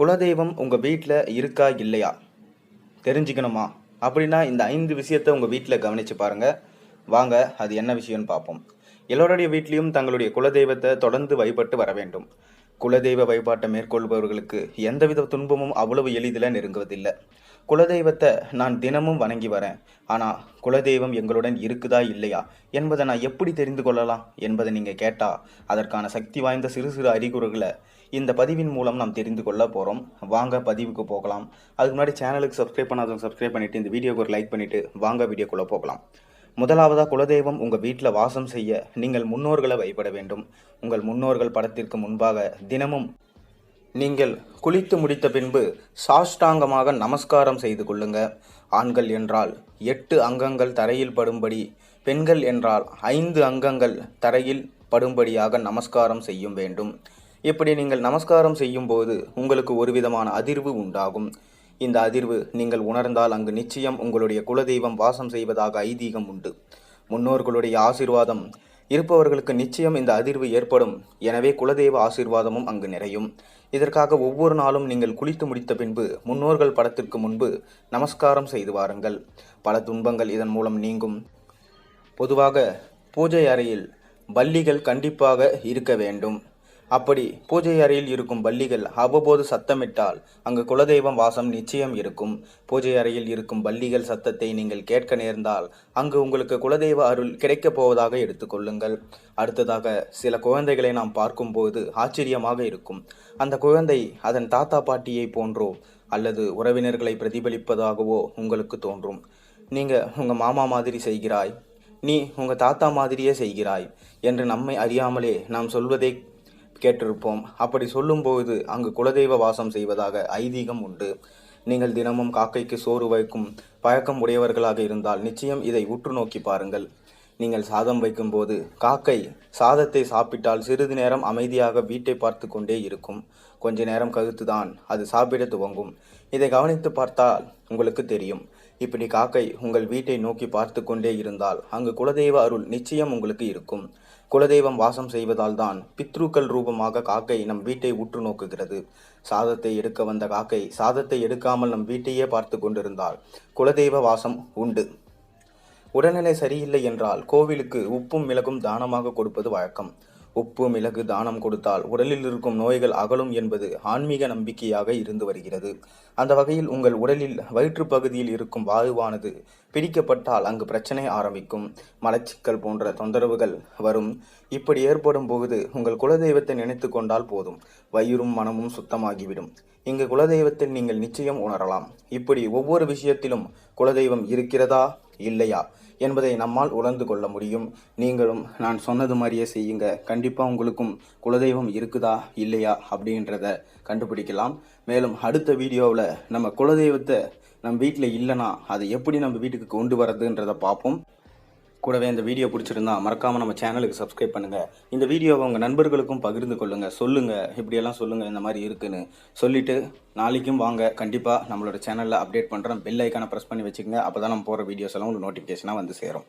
குலதெய்வம் உங்கள் வீட்டில் இருக்கா இல்லையா? தெரிஞ்சுக்கணுமா? அப்படின்னா இந்த ஐந்து விஷயத்தை உங்கள் வீட்டில் கவனித்து பாருங்கள் வாங்க அது என்ன விஷயம்னு பார்ப்போம். எல்லோருடைய வீட்லேயும் தங்களுடைய குலதெய்வத்தை தொடர்ந்து வழிபட்டு வர வேண்டும். குலதெய்வ வழிபாட்டை மேற்கொள்பவர்களுக்கு எந்தவித துன்பமும் அவ்வளவு எளிதில் நெருங்குவதில்லை. குலதெய்வத்தை நான் தினமும் வணங்கி வரேன். ஆனால் குலதெய்வம் எங்களுடன் இருக்குதா இல்லையா? என்பதை நான் எப்படி தெரிந்து கொள்ளலாம் என்பதை நீங்கள் கேட்டால் அதற்கான சக்தி வாய்ந்த சிறு சிறு அறிகுறிகளை இந்த பதிவின் மூலம் நாம் தெரிந்து கொள்ள போகிறோம் வாங்க பதிவுக்கு போகலாம். அதுக்கு முன்னாடி சேனலுக்கு சப்ஸ்கிரைப் பண்ணாதவங்க சப்ஸ்கிரைப் பண்ணிவிட்டு இந்த வீடியோக்கு ஒரு லைக் பண்ணிவிட்டு வாங்க வீடியோக்குள்ளே போகலாம். முதலாவதாக குலதெய்வம் உங்கள் வீட்டில் வாசம் செய்ய நீங்கள் முன்னோர்களை வழிபட வேண்டும். உங்கள் முன்னோர்கள் படத்திற்கு முன்பாக தினமும் நீங்கள் குளித்து முடித்த பின்பு சாஷ்டாங்கமாக நமஸ்காரம் செய்து கொள்ளுங்க. ஆண்கள் என்றால் எட்டு அங்கங்கள் தரையில் படும்படி பெண்கள் என்றால் ஐந்து அங்கங்கள் தரையில் படும்படியாக நமஸ்காரம் செய்யும் வேண்டும். இப்படி நீங்கள் நமஸ்காரம் செய்யும்போது உங்களுக்கு ஒரு விதமான அதிர்வு உண்டாகும். இந்த அதிர்வு நீங்கள் உணர்ந்தால் அங்கு நிச்சயம் உங்களுடைய குலதெய்வம் வாசம் செய்வதாக ஐதீகம் உண்டு. முன்னோர்களுடைய ஆசிர்வாதம். இருப்பவர்களுக்கு நிச்சயம் இந்த அதிர்வு ஏற்படும். எனவே குலதெய்வ ஆசீர்வாதமும் அங்கு நிறையும். இதற்காக ஒவ்வொரு நாளும் நீங்கள் குளித்து முடித்த பின்பு முன்னோர்கள் படத்திற்கு முன்பு நமஸ்காரம் செய்து வாருங்கள். பல துன்பங்கள் இதன் மூலம் நீங்கும். பொதுவாக பூஜை அறையில் பல்லிகள் கண்டிப்பாக இருக்க வேண்டும். அப்படி பூஜை அறையில் இருக்கும் பள்ளிகள் அவ்வப்போது சத்தமிட்டால் அங்கு குலதெய்வம் வாசம் நிச்சயம் இருக்கும். பூஜை அறையில் இருக்கும் பள்ளிகள் சத்தத்தை நீங்கள் கேட்க நேர்ந்தால் அங்கு உங்களுக்கு குலதெய்வ அருள் கிடைக்கப் போவதாக எடுத்துக்கொள்ளுங்கள் அடுத்ததாக சில குழந்தைகளை நாம் பார்க்கும்போது ஆச்சரியமாக இருக்கும். அந்த குழந்தை அதன் தாத்தா பாட்டியை போன்றோ அல்லது உறவினர்களை பிரதிபலிப்பதாகவோ உங்களுக்கு தோன்றும். நீங்கள் உங்கள் மாமா மாதிரி செய்கிறாய் நீ உங்கள் தாத்தா மாதிரியே செய்கிறாய் என்று நம்மை அறியாமலே நாம் சொல்வதை கேட்டிருப்போம். அப்படி சொல்லும்போது அங்கு குலதெய்வ வாசம் செய்வதாக ஐதீகம் உண்டு. நீங்கள் தினமும் காக்கைக்கு சோறு வைக்கும் பழக்கம் உடையவர்களாக இருந்தால் நிச்சயம் இதை உற்று நோக்கி பாருங்கள். நீங்கள் சாதம் வைக்கும்போது காக்கை சாதத்தை சாப்பிட்டால் சிறிது நேரம் அமைதியாக வீட்டை பார்த்து கொண்டே இருக்கும். கொஞ்ச நேரம் கழித்துதான் அது சாப்பிட துவங்கும். இதை கவனித்து பார்த்தால் உங்களுக்கு தெரியும். இப்படி காக்கை உங்கள் வீட்டை நோக்கி பார்த்து கொண்டே இருந்தால் அங்கு குலதெய்வ அருள் நிச்சயம் உங்களுக்கு இருக்கும். குலதெய்வம் வாசம் செய்வதால் தான் பித்ருக்கள் ரூபமாக காக்கை நம் வீட்டை உற்று நோக்குகிறது. சாதத்தை எடுக்க வந்த காக்கை சாதத்தை எடுக்காமல் நம் வீட்டையே பார்த்து கொண்டிருந்தால் குலதெய்வ வாசம் உண்டு. உடல்நிலை சரியில்லை என்றால் கோவிலுக்கு உப்பும் மிளகும் தானமாக கொடுப்பது வழக்கம். உப்பு மிளகு தானம் கொடுத்தால் உடலில் இருக்கும் நோய்கள் அகலும் என்பது ஆன்மீக நம்பிக்கையாக இருந்து வருகிறது. அந்த வகையில் உங்கள் உடலில் வயிற்று பகுதியில் இருக்கும் வாயுவானது பிடிக்கப்பட்டால் அங்கு பிரச்சனை ஆரம்பிக்கும். மலச்சிக்கல் போன்ற தொந்தரவுகள் வரும். இப்படி ஏற்படும் போது உங்கள் குலதெய்வத்தை நினைத்து கொண்டால் போதும். வயிறும் மனமும் சுத்தமாகிவிடும். இங்கு குலதெய்வத்தில் நீங்கள் நிச்சயம் உணரலாம். இப்படி ஒவ்வொரு விஷயத்திலும் குலதெய்வம் இருக்கிறதா? இல்லையா? என்பதை நம்மால் உணர்ந்து கொள்ள முடியும். நீங்களும் நான் சொன்னது மாதிரியே செய்யுங்க. கண்டிப்பாக உங்களுக்கும் குலதெய்வம் இருக்குதா இல்லையா? அப்படின்றத கண்டுபிடிக்கலாம். மேலும் அடுத்த வீடியோவில் நம்ம குலதெய்வத்தை நம்ம வீட்டில் இல்லைனா அதை எப்படி நம்ம வீட்டுக்கு கொண்டு வரதுன்றதை பார்ப்போம். கூடவே இந்த வீடியோ பிடிச்சிருந்தா மறக்காமல் நம்ம சேனலுக்கு சப்ஸ்கிரைப் பண்ணுங்கள் இந்த வீடியோவை உங்கள் நண்பர்களுக்கும் பகிர்ந்து கொள்ளுங்கள் சொல்லுங்கள் இப்படியெல்லாம் சொல்லுங்கள் இந்த மாதிரி இருக்குன்னு சொல்லிவிட்டு நாளைக்கும் வாங்க. கண்டிப்பாக நம்மளோட சேனலில் அப்டேட் பண்ணுறோம் பெல் ஐக்கானை ப்ரெஸ் பண்ணி வச்சுக்கோங்க. அப்போ தான் நம்ம போகிற வீடியோஸ் எல்லாம் உங்களுக்கு நோட்டிஃபிகேஷனாக வந்து சேரும்.